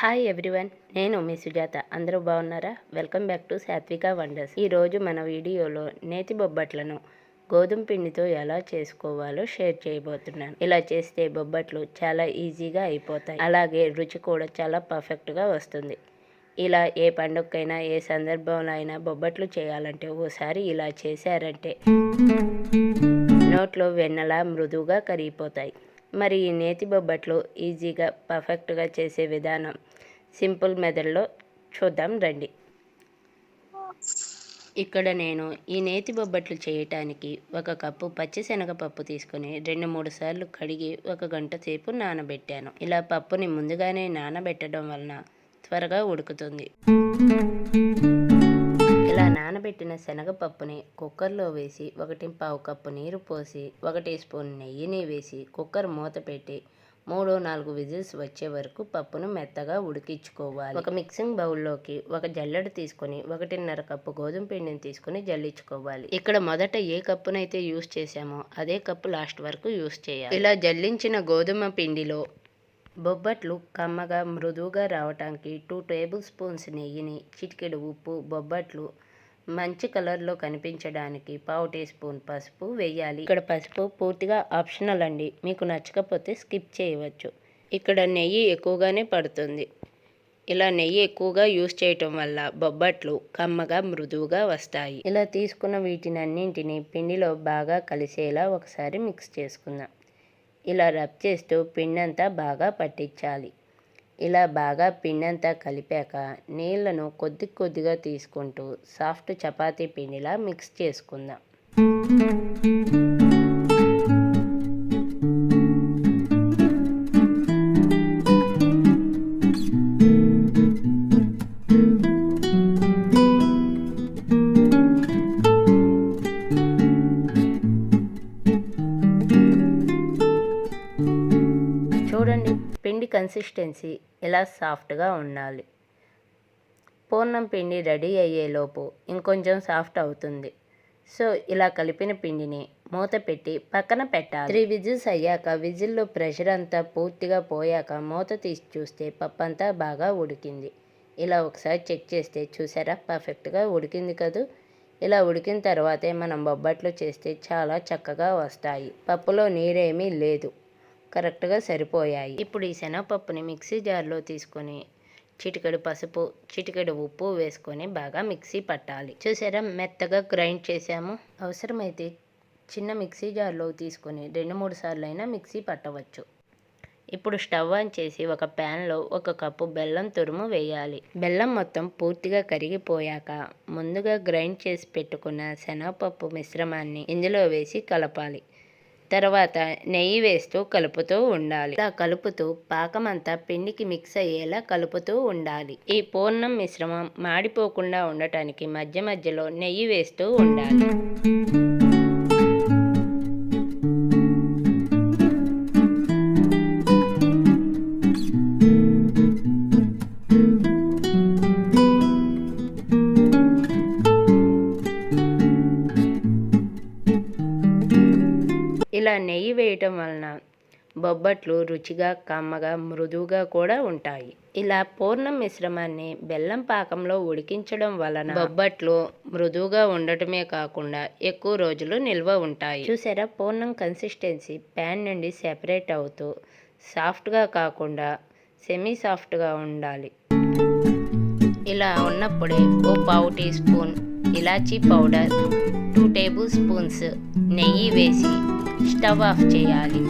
Hi everyone నేను మీ సుజాత. అందరూ బాగున్నారా? Welcome back to Satvika wonders ఈరోజు మన వీడియోలో నేతి బొబ్బట్లను గోధుమ పిండితో ఎలా చేసుకోవాలో షేర్ చేయబోతున్నాను. ఇలా చేస్తే బొబ్బట్లు చాలా ఈజీగా అయిపోతాయి. అలాగే రుచి కూడా చాలా పర్ఫెక్ట్గా వస్తుంది. ఇలా ఏ పండుగకైనా ఏ సందర్భంలో అయినా బొబ్బట్లు చేయాలంటే ఓసారి ఇలా చేశారంటే నోట్లో వెన్నలా మృదువుగా కరిగిపోతాయి. మరి ఈ నేతి బొబ్బట్లు ఈజీగా పర్ఫెక్ట్గా చేసే విధానం సింపుల్ మెథడ్లో చూద్దాం రండి. ఇక్కడ నేను ఈ నేతి బొబ్బట్లు చేయటానికి ఒక కప్పు పచ్చిశనగపప్పు తీసుకొని రెండు మూడు సార్లు కడిగి ఒక గంట సేపు నానబెట్టాను. ఇలా పప్పుని ముందుగానే నానబెట్టడం వలన త్వరగా ఉడుకుతుంది. ఇలా నానబెట్టిన శనగపప్పుని కుక్కర్లో వేసి ఒకటి పావు కప్పు నీరు పోసి ఒక టీ స్పూన్ నెయ్యిని వేసి కుక్కర్ మూత పెట్టి మూడు నాలుగు విజిల్స్ వచ్చే వరకు పప్పును మెత్తగా ఉడికించుకోవాలి. ఒక మిక్సింగ్ బౌల్లోకి ఒక జల్లెడు తీసుకొని ఒకటిన్నర కప్పు గోధుమ పిండిని తీసుకొని జల్లించుకోవాలి. ఇక్కడ మొదట ఏ కప్పునైతే యూస్ చేసామో అదే కప్పు లాస్ట్ వరకు యూస్ చేయాలి. ఇలా జల్లించిన గోధుమ పిండిలో బొబ్బట్లు కమ్మగా మృదువుగా రావటానికి టూ టేబుల్ స్పూన్స్ నెయ్యిని చిటికెడు ఉప్పు బొబ్బట్లు మంచి కలర్లో కనిపించడానికి పావు టీ స్పూన్ పసుపు వేయాలి. ఇక్కడ పసుపు పూర్తిగా ఆప్షనల్ అండి. మీకు నచ్చకపోతే స్కిప్ చేయవచ్చు. ఇక్కడ నెయ్యి ఎక్కువగానే పడుతుంది. ఇలా నెయ్యి ఎక్కువగా యూస్ చేయటం వల్ల బొబ్బట్లు కమ్మగా మృదువుగా వస్తాయి. ఇలా తీసుకున్న వీటినన్నింటిని పిండిలో బాగా కలిసేలా ఒకసారి మిక్స్ చేసుకుందాం. ఇలా రబ్ చేస్తూ పిండంతా బాగా పట్టించాలి. ఇలా బాగా పిండంతా కలిపాక నీళ్ళను కొద్ది కొద్దిగా తీసుకుంటూ సాఫ్ట్ చపాతీ పిండిలా మిక్స్ చేసుకుందాం. కన్సిస్టెన్సీ ఇలా సాఫ్ట్గా ఉండాలి. పూర్ణం పిండి రెడీ అయ్యేలోపు ఇంకొంచెం సాఫ్ట్ అవుతుంది. సో ఇలా కలిపిన పిండిని మూత పెట్టి పక్కన పెట్టాలి. త్రీ విజిల్స్ అయ్యాక విజిల్లో ప్రెషర్ అంతా పూర్తిగా పోయాక మూత తీసి చూస్తే పప్పు అంతా బాగా ఉడికింది. ఇలా ఒకసారి చెక్ చేస్తే చూసారా? పర్ఫెక్ట్గా ఉడికింది కదూ? ఇలా ఉడికిన తర్వాతే మనం బొబ్బట్లు చేస్తే చాలా చక్కగా వస్తాయి. పప్పులో నీరేమీ లేదు. కరెక్ట్గా సరిపోయాయి. ఇప్పుడు ఈ శనగపప్పుని మిక్సీ జార్లో తీసుకొని చిటికెడు పసుపు చిటికెడు ఉప్పు వేసుకొని బాగా మిక్సీ పట్టాలి. చూసారా మెత్తగా గ్రైండ్ చేసాము అవసరమైతే చిన్న మిక్సీ జార్లో తీసుకొని రెండు మూడు సార్లు అయినా మిక్సీ పట్టవచ్చు. ఇప్పుడు స్టవ్ ఆన్ చేసి ఒక ప్యాన్లో ఒక కప్పు బెల్లం తురుము వేయాలి. బెల్లం మొత్తం పూర్తిగా కరిగిపోయాక ముందుగా గ్రైండ్ చేసి పెట్టుకున్న శనగపప్పు మిశ్రమాన్ని ఇందులో వేసి కలపాలి. తర్వాత నెయ్యి వేస్తూ కలుపుతూ ఉండాలి. ఇలా కలుపుతూ పాకమంతా పిండికి మిక్స్ అయ్యేలా కలుపుతూ ఉండాలి. ఈ పూర్ణం మిశ్రమం మాడిపోకుండా ఉండటానికి మధ్య మధ్యలో నెయ్యి వేస్తూ ఉండాలి. ఇలా నెయ్యి వేయటం వలన బొబ్బట్లు రుచిగా కమ్మగా మృదువుగా కూడా ఉంటాయి. ఇలా పూర్ణం మిశ్రమాన్ని బెల్లం పాకంలో ఉడికించడం వలన బొబ్బట్లు మృదువుగా ఉండటమే కాకుండా ఎక్కువ రోజులు నిల్వ ఉంటాయి. చూసారా? పూర్ణం కన్సిస్టెన్సీ ప్యాన్ నుండి సెపరేట్ అవుతూ సాఫ్ట్గా కాకుండా సెమీ సాఫ్ట్గా ఉండాలి. ఇలా ఉన్నప్పుడే ఓ పావు teaspoon elaichi powder two tablespoons నెయ్యి వేసి స్టవ్ ఆఫ్ చేయాలి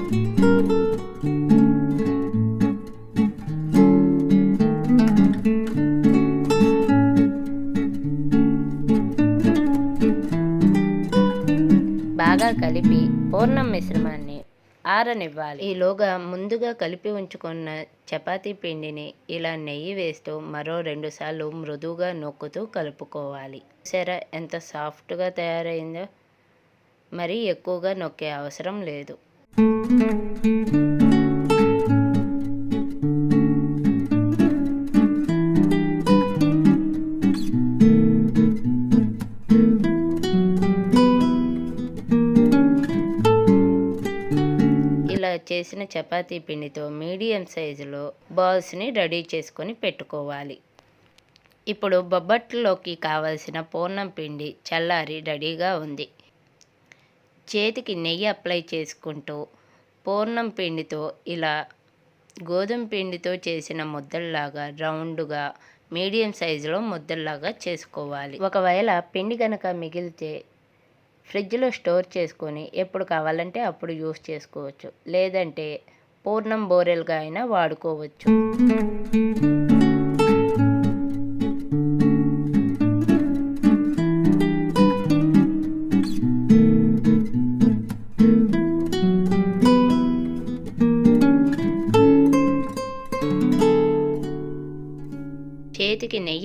బాగా కలిపి పూర్ణం మిశ్రమాన్ని ఆరనివ్వాలి ఈలోగా ముందుగా కలిపి ఉంచుకున్న చపాతీ పిండిని ఇలా నెయ్యి వేస్తూ మరో రెండుసార్లు మృదువుగా నొక్కుతూ కలుపుకోవాలి సరే ఎంత సాఫ్ట్గా తయారైందో మరీ ఎక్కువగా నొక్కే అవసరం లేదు. ఇలా చేసిన చపాతీ పిండితో మీడియం సైజులో బాల్స్ని రెడీ చేసుకొని పెట్టుకోవాలి. ఇప్పుడు బొబ్బట్లోకి కావలసిన పూర్ణం పిండి చల్లారి రెడీగా ఉంది. చేతికి నెయ్యి అప్లై చేసుకుంటూ పూర్ణం పిండితో ఇలా గోధుమ పిండితో చేసిన ముద్దల్లాగా రౌండ్గా మీడియం సైజులో ముద్దల్లాగా చేసుకోవాలి. ఒకవేళ పిండి కనుక మిగిలితే ఫ్రిడ్జ్లో స్టోర్ చేసుకొని ఎప్పుడు కావాలంటే అప్పుడు యూస్ చేసుకోవచ్చు. లేదంటే పూర్ణం బోరెలుగా అయినా వాడుకోవచ్చు.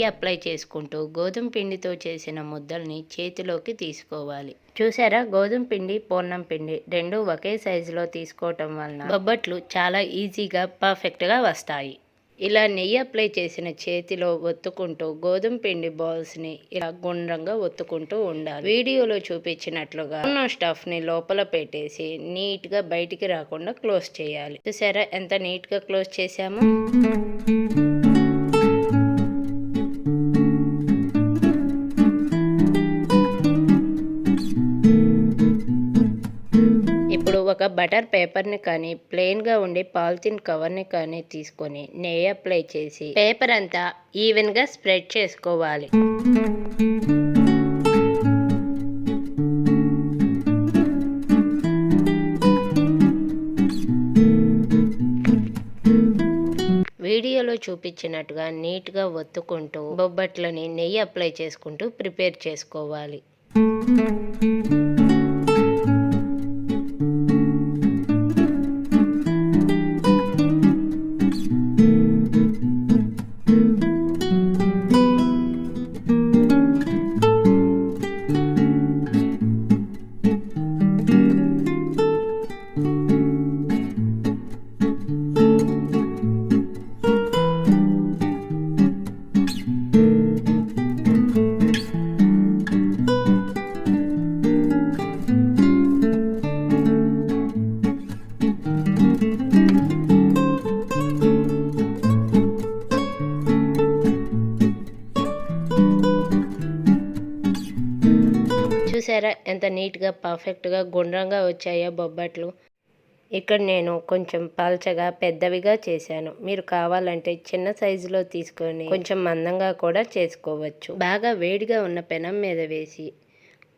అప్లై చేసుకుంటూ గోధుమ పిండితో చేసిన ముద్దల్ని చేతిలోకి తీసుకోవాలి. చూసారా? గోధుమ పిండి పూర్ణం పిండి రెండు ఒకే సైజులో తీసుకోవటం వలన బొబ్బట్లు చాలా ఈజీగా పర్ఫెక్ట్గా వస్తాయి. ఇలా నెయ్యి అప్లై చేసిన చేతిలో ఒత్తుకుంటూ గోధుమ పిండి బాల్స్ని ఇలా గుండ్రంగా ఒత్తుకుంటూ ఉండాలి. వీడియోలో చూపించినట్లుగా ఉన్న స్టఫ్ని లోపల పెట్టేసి నీట్గా బయటికి రాకుండా క్లోజ్ చేయాలి. చూసారా ఎంత నీట్గా క్లోజ్ చేశామో? ఒక బటర్ పేపర్ని కానీ ప్లెయిన్గా ఉండే పాలిథిన్ కవర్ని కానీ తీసుకొని నెయ్యి అప్లై చేసి పేపర్ అంతా ఈవెన్గా స్ప్రెడ్ చేసుకోవాలి. వీడియోలో చూపించినట్టుగా నీట్గా ఒత్తుకుంటూ బొబ్బట్లని నెయ్యి అప్లై చేసుకుంటూ ప్రిపేర్ చేసుకోవాలి. చూసారా? ఎంత నీట్గా పర్ఫెక్ట్గా గుండ్రంగా వచ్చాయో బొబ్బట్లు. ఇక్కడ నేను కొంచెం పల్చగా పెద్దవిగా చేశాను. మీరు కావాలంటే చిన్న సైజులో తీసుకొని కొంచెం మందంగా కూడా చేసుకోవచ్చు. బాగా వేడిగా ఉన్న పెనం మీద వేసి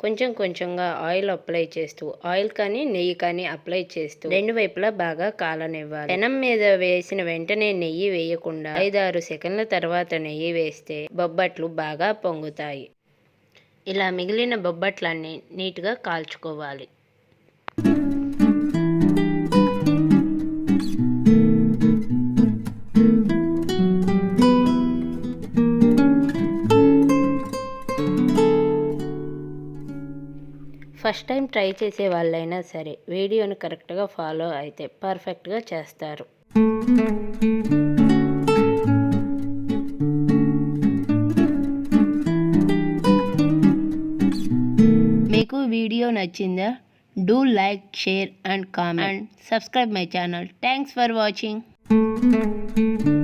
కొంచెం కొంచెంగా ఆయిల్ అప్లై చేస్తూ ఆయిల్ కానీ నెయ్యి కానీ అప్లై చేస్తూ రెండు వైపులా బాగా కాలనివ్వాలి. పెనం మీద వేసిన వెంటనే నెయ్యి వేయకుండా ఐదారు సెకండ్ల తర్వాత నెయ్యి వేస్తే బొబ్బట్లు బాగా పొంగుతాయి. ఇలా మిగిలిన బొబ్బట్లన్నీ నీట్గా కాల్చుకోవాలి. ఫస్ట్ టైం ట్రై చేసే వాళ్ళైనా సరే వీడియోని కరెక్ట్గా ఫాలో అయితే పర్ఫెక్ట్గా చేస్తారు. నచ్చిందా do like share and comment subscribe my channel thanks for watching